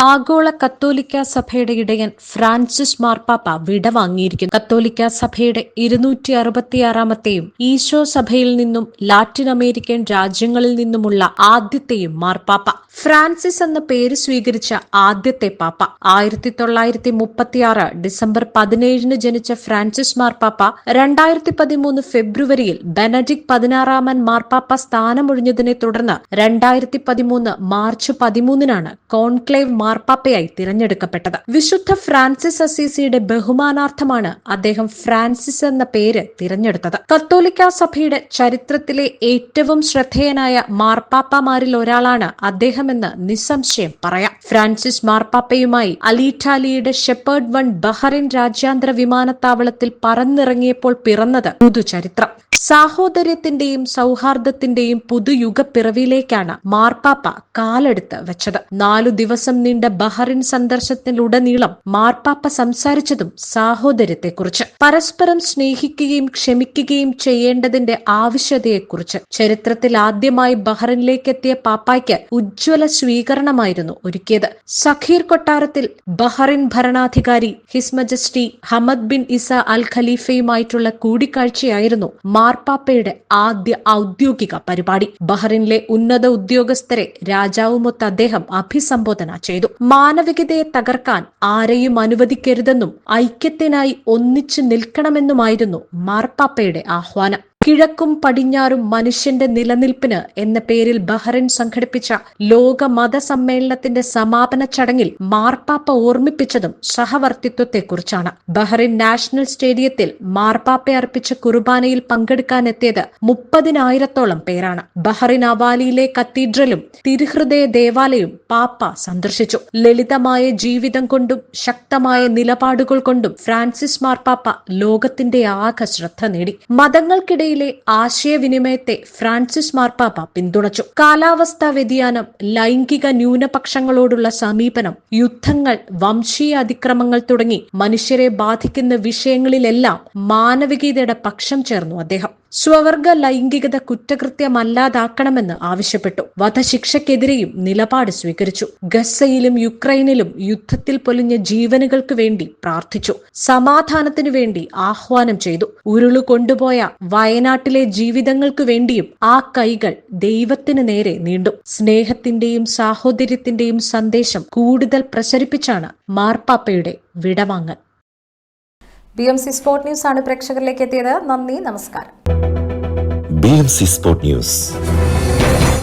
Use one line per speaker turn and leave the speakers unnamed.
ആഗോള കത്തോലിക്ക സഭയുടെ ഇടയൻ ഫ്രാൻസിസ് മാർപ്പാപ്പ വിടവാങ്ങിയിരിക്കുന്നു കത്തോലിക്ക സഭയുടെ ഇരുന്നൂറ്റി അറുപത്തിയാറാമത്തെയും ഈശോ സഭയിൽ നിന്നും ലാറ്റിൻ അമേരിക്കൻ രാജ്യങ്ങളിൽ നിന്നുമുള്ള ആദ്യത്തെയും മാർപ്പാപ്പ. ഫ്രാൻസിസ് എന്ന പേര് സ്വീകരിച്ച ആദ്യത്തെ പാപ്പ. ആയിരത്തി തൊള്ളായിരത്തി മുപ്പത്തിയാറ് ഡിസംബർ പതിനേഴിന് ജനിച്ച ഫ്രാൻസിസ് മാർപ്പാപ്പ രണ്ടായിരത്തി പതിമൂന്ന് ഫെബ്രുവരിയിൽ ബെനഡിക് പതിനാറാമൻ മാർപ്പാപ്പ സ്ഥാനമൊഴിഞ്ഞതിനെ തുടർന്ന് രണ്ടായിരത്തി പതിമൂന്ന് മാർച്ച് പതിമൂന്നിനാണ് കോൺക്ലേവ് മാർപ്പാപ്പയായി തിരഞ്ഞെടുക്കപ്പെട്ടത്. വിശുദ്ധ ഫ്രാൻസിസ് അസീസിയുടെ ബഹുമാനാർത്ഥമാണ് അദ്ദേഹം ഫ്രാൻസിസ് എന്ന പേര് തിരഞ്ഞെടുത്തത്. കത്തോലിക്ക സഭയുടെ ചരിത്രത്തിലെ ഏറ്റവും ശ്രദ്ധേയനായ മാർപ്പാപ്പമാരിൽ ഒരാളാണ് അദ്ദേഹമെന്ന് നിസ്സംശയം പറയാം. ഫ്രാൻസിസ് മാർപ്പാപ്പയുമായി അലിറ്റാലിയുടെ ഷെപ്പേർഡ് വൺ ബഹറിൻ രാജ്യാന്തര വിമാനത്താവളത്തിൽ പറന്നിറങ്ങിയപ്പോൾ പിറന്നത് പുതുചരിത്രം. സാഹോദര്യത്തിന്റെയും സൗഹാർദ്ദത്തിന്റെയും പുതുയുഗ പിറവിയിലേക്കാണ് മാർപ്പാപ്പ കാലെടുത്ത് വെച്ചത്. നാലു ദിവസം നീണ്ട ബഹറിൻ സന്ദർശനത്തിലുടനീളം മാർപ്പാപ്പ സംസാരിച്ചതും സാഹോദര്യത്തെക്കുറിച്ച് പരസ്പരം സ്നേഹിക്കുകയും ക്ഷമിക്കുകയും ചെയ്യേണ്ടതിന്റെ ആവശ്യതയെക്കുറിച്ച്. ചരിത്രത്തിൽ ആദ്യമായി ബഹറിനിലേക്കെത്തിയ പാപ്പായ്ക്ക് ഉജ്ജ്വല സ്വീകരണമായിരുന്നു ഒരുക്കിയത്. സഖീർ കൊട്ടാരത്തിൽ ബഹറിൻ ഭരണാധികാരി His Majesty Hamad bin Isa Al ഖലീഫയുമായിട്ടുള്ള കൂടിക്കാഴ്ചയായിരുന്നു മാർപ്പാപ്പയുടെ ആദ്യ ഔദ്യോഗിക പരിപാടി. ബഹ്റിനിലെ ഉന്നത ഉദ്യോഗസ്ഥരെ രാജാവുമൊത്ത് അദ്ദേഹം അഭിസംബോധന ചെയ്തു. മാനവികതയെ തകർക്കാൻ ആരെയും അനുവദിക്കരുതെന്നും ഐക്യത്തിനായി ഒന്നിച്ചു നിൽക്കണമെന്നുമായിരുന്നു മാർപ്പാപ്പയുടെ ആഹ്വാനം. കിഴക്കും പടിഞ്ഞാറും മനുഷ്യന്റെ നിലനിൽപ്പിന് എന്ന പേരിൽ ബഹ്റിൻ സംഘടിപ്പിച്ച ലോക മത സമ്മേളനത്തിന്റെ സമാപന ചടങ്ങിൽ മാർപ്പാപ്പ ഓർമ്മിപ്പിച്ചതും സഹവർത്തിത്വത്തെക്കുറിച്ചാണ്. ബഹ്റിൻ നാഷണൽ സ്റ്റേഡിയത്തിൽ മാർപ്പാപ്പ അർപ്പിച്ച കുർബാനയിൽ പങ്കെടുക്കാനെത്തിയത് മുപ്പതിനായിരത്തോളം പേരാണ്. ബഹ്റിൻ അവാലിയിലെ കത്തീഡ്രലും തിരുഹൃദയ ദേവാലയവും പാപ്പ സന്ദർശിച്ചു. ലളിതമായ ജീവിതം കൊണ്ടും ശക്തമായ നിലപാടുകൾ കൊണ്ടും ഫ്രാൻസിസ് മാർപ്പാപ്പ ലോകത്തിന്റെ ആകെ ശ്രദ്ധ നേടി. മതങ്ങൾക്കിടയിലെ ആശയവിനിമയത്തെ ഫ്രാൻസിസ് മാർപ്പാപ്പ പിന്തുണച്ചു. കാലാവസ്ഥാ വ്യതിയാനം ലൈംഗിക ന്യൂനപക്ഷങ്ങളോടുള്ള സമീപനം യുദ്ധങ്ങൾ വംശീയ അതിക്രമങ്ങൾ തുടങ്ങി മനുഷ്യരെ ബാധിക്കുന്ന വിഷയങ്ങളിലെല്ലാം മാനവികതയുടെ പക്ഷം ചേർന്നു അദ്ദേഹം. സ്വവർഗ ലൈംഗികത കുറ്റകൃത്യമല്ലാതാക്കണമെന്ന് ആവശ്യപ്പെട്ടു. വധശിക്ഷയ്ക്കെതിരെയും നിലപാട് സ്വീകരിച്ചു. ഗസയിലും യുക്രൈനിലും യുദ്ധത്തിൽ പൊലിഞ്ഞ ജീവനുകൾക്ക് വേണ്ടി പ്രാർത്ഥിച്ചു. സമാധാനത്തിനു വേണ്ടി ആഹ്വാനം ചെയ്തു. ഉരുളു കൊണ്ടുപോയ വയനാട്ടിലെ ജീവിതങ്ങൾക്കു വേണ്ടിയും ആ കൈകൾ ദൈവത്തിനു നേരെ നീണ്ടു. സ്നേഹത്തിന്റെയും സാഹോദര്യത്തിന്റെയും സന്ദേശം കൂടുതൽ പ്രസരിപ്പിച്ചാണ് മാർപ്പാപ്പയുടെ വിടവാങ്ങൽ.
B M C sport news ആണ് പ്രേക്ഷകരിലേക്ക് എത്തിയത്. നന്ദി നമസ്കാരം.
B M C sport news